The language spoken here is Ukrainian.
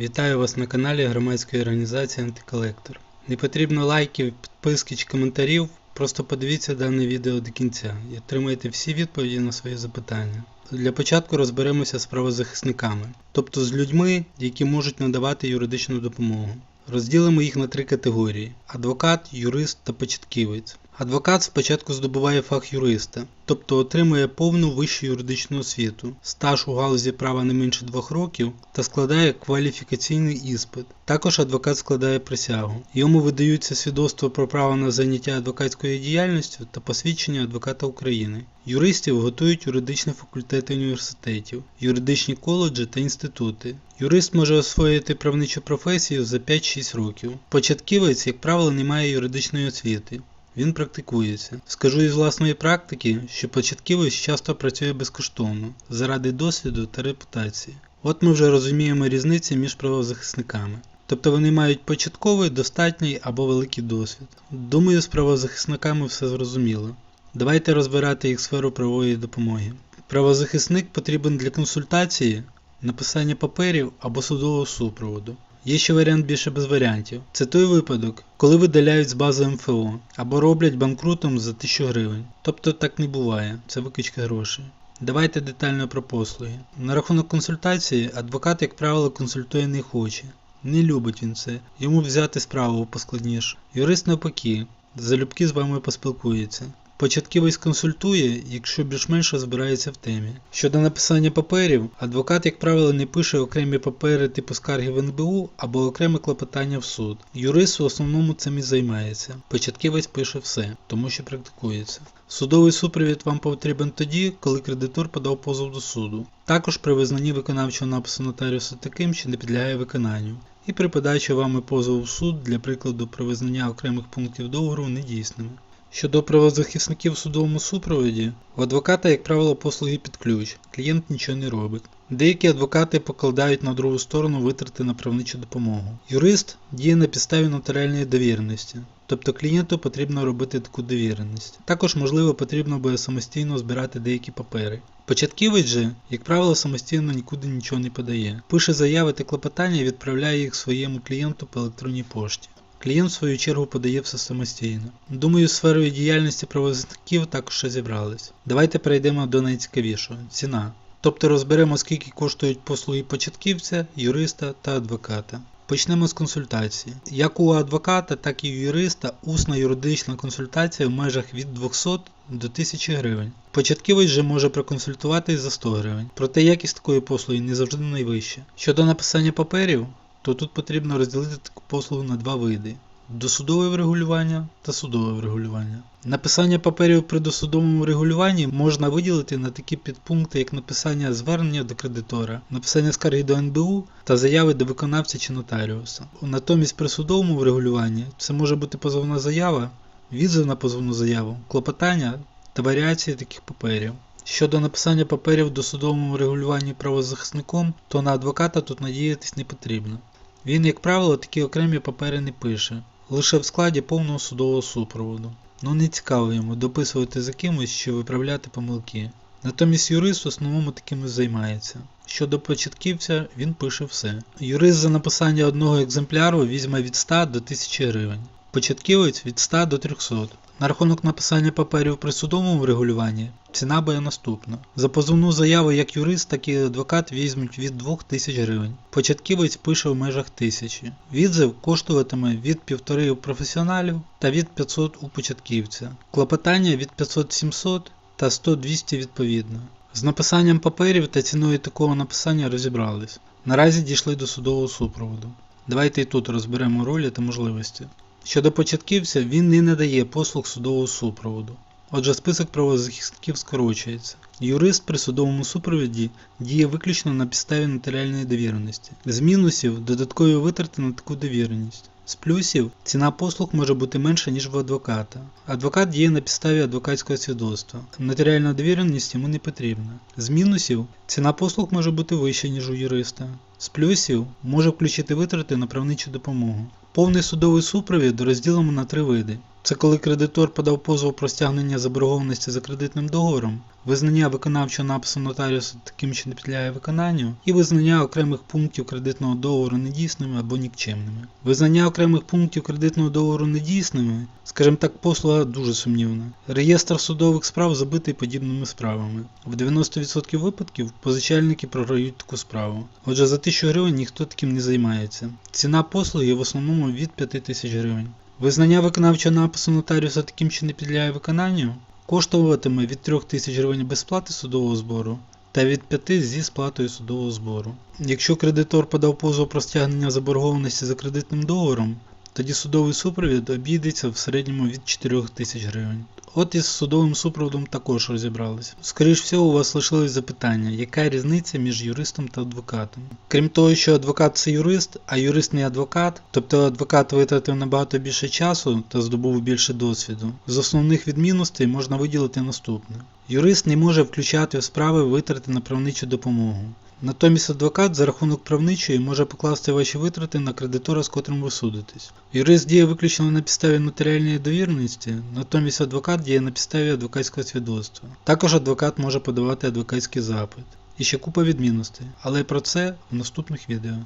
Вітаю вас на каналі громадської організації Антиколектор. Не потрібно лайків, підписки чи коментарів, просто подивіться дане відео до кінця і отримаєте всі відповіді на свої запитання. Для початку розберемося з правозахисниками, тобто з людьми, які можуть надавати юридичну допомогу. Розділимо їх на три категорії: адвокат, юрист та початківець. Адвокат спочатку здобуває фах юриста, тобто отримує повну вищу юридичну освіту, стаж у галузі права не менше двох років та складає кваліфікаційний іспит. Також адвокат складає присягу. Йому видаються свідоцтво про право на заняття адвокатською діяльністю та посвідчення адвоката України. Юристів готують юридичні факультети університетів, юридичні коледжі та інститути. Юрист може освоїти правничу професію за 5-6 років. Початківець, як правило, не має юридичної освіти. Він практикується. Скажу із власної практики, що початківець часто працює безкоштовно заради досвіду та репутації. От ми вже розуміємо різниці між правозахисниками. Тобто вони мають початковий, достатній або великий досвід. Думаю, з правозахисниками все зрозуміло. Давайте розбирати їх сферу правової допомоги. Правозахисник потрібен для консультації, написання паперів або судового супроводу. Є ще варіант більше без варіантів. Це той випадок, коли видаляють з бази МФО або роблять банкрутом за 1000 гривень. Тобто так не буває, це викачка грошей. Давайте детально про послуги. На рахунок консультації, адвокат, як правило, консультує не хоче. Не любить він це, йому взяти справу поскладніше. Юрист навпаки, залюбки з вами поспілкується. Початківець консультує, якщо більш-менш розбирається в темі. Щодо написання паперів, адвокат, як правило, не пише окремі папери типу скарги в НБУ або окреме клопотання в суд. Юрист в основному цим і займається. Початківець пише все, тому що практикується. Судовий супровід вам потрібен тоді, коли кредитор подав позов до суду. Також при визнанні виконавчого напису нотаріуса таким, що не підлягає виконанню. І при подачі вами позову в суд, для прикладу, при визнання окремих пунктів договору недійсними. Щодо правозахисників в судовому супроводі, у адвоката, як правило, послуги під ключ, клієнт нічого не робить. Деякі адвокати покладають на другу сторону витрати на правничу допомогу. Юрист діє на підставі нотаріальної довіреності, тобто клієнту потрібно робити таку довіреність. Також, можливо, потрібно буде самостійно збирати деякі папери. Початківець же, як правило, самостійно нікуди нічого не подає. Пише заяви та клопотання і відправляє їх своєму клієнту по електронній пошті. Клієнт в свою чергу подає все самостійно. Думаю, з сферою діяльності правозахисників також зібрались. Давайте перейдемо до найцікавішого ціна. Тобто розберемо, скільки коштують послуги початківця, юриста та адвоката. Почнемо з консультації. Як у адвоката, так і у юриста усна юридична консультація в межах від 200 до 1000 гривень. Початківець же може проконсультувати за 100 гривень, проте якість такої послуги не завжди найвища. Щодо написання паперів, то тут потрібно розділити таку послугу на два види: досудове врегулювання та судове врегулювання. Написання паперів при досудовому регулюванні можна виділити на такі підпункти, як написання звернення до кредитора, написання скарги до НБУ та заяви до виконавця чи нотаріуса. Натомість при судовому врегулюванні це може бути позовна заява, відзив на позовну заяву, клопотання та варіації таких паперів. Щодо написання паперів в досудовому регулюванні правозахисником, то на адвоката тут надіятись не потрібно. Він, як правило, такі окремі папери не пише, лише в складі повного судового супроводу. Ну не цікаво йому дописувати за кимось чи виправляти помилки. Натомість юрист в основному таким і займається. Щодо початківця, він пише все. Юрист за написання одного екземпляру візьме від 100 до 1000 гривень. Початківець від 100 до 300. На рахунок написання паперів при судовому врегулюванні ціна буде наступна. За позовну заяву як юрист, так і адвокат візьмуть від 2000 гривень. Початківець пише в межах 1000. Відзив коштуватиме від 1,5 у професіоналів та від 500 у початківця. Клопотання від 500-700 та 100-200 відповідно. З написанням паперів та ціною такого написання розібрались. Наразі дійшли до судового супроводу. Давайте і тут розберемо ролі та можливості. Щодо початківця, він не надає послуг судового супроводу. Отже, список правозахисників скорочується. Юрист при судовому супровіді діє виключно на підставі нотаріальної довіреності. З мінусів додаткові витрати на таку довіреність. З плюсів ціна послуг може бути менша, ніж в адвоката. Адвокат діє на підставі адвокатського свідоцтва. Нотаріальна довіреність йому не потрібна. З мінусів ціна послуг може бути вища, ніж у юриста. З плюсів може включити витрати на правничу допомогу. Повний судовий супровід розділимо на три види: Це коли кредитор подав позов про стягнення заборгованості за кредитним договором, визнання виконавчого напису нотаріуса таким, що не підлягає виконанню, і визнання окремих пунктів кредитного договору недійсними або нікчемними. Визнання окремих пунктів кредитного договору недійсними, скажімо так, послуга дуже сумнівна. Реєстр судових справ забитий подібними справами. В 90% випадків позичальники програють таку справу. Отже, за 1000 гривень ніхто таким не займається. Ціна послуги в основному від 5000 гривень. Визнання виконавчого напису нотаріуса таким, що не підляє виконанню, коштуватиме від 3000 гривень без сплати судового збору та від 5 зі сплатою судового збору. Якщо кредитор подав позов про стягнення заборгованості за кредитним договором, тоді судовий супровід обійдеться в середньому від 4000 гривень. От із судовим супроводом також розібрались. Скоріш всього, у вас лишилось запитання, яка різниця між юристом та адвокатом. Крім того, що адвокат це юрист, а юрист не адвокат, тобто адвокат витратив набагато більше часу та здобув більше досвіду. З основних відмінностей можна виділити наступне: юрист не може включати в справи витрати на правничу допомогу. Натомість адвокат за рахунок правничої може покласти ваші витрати на кредитора, з котрим ви судитесь. Юрист діє виключно на підставі нотаріальної довіреності, натомість адвокат діє на підставі адвокатського свідоцтва. Також адвокат може подавати адвокатський запит. І ще купа відмінностей, але про це в наступних відео.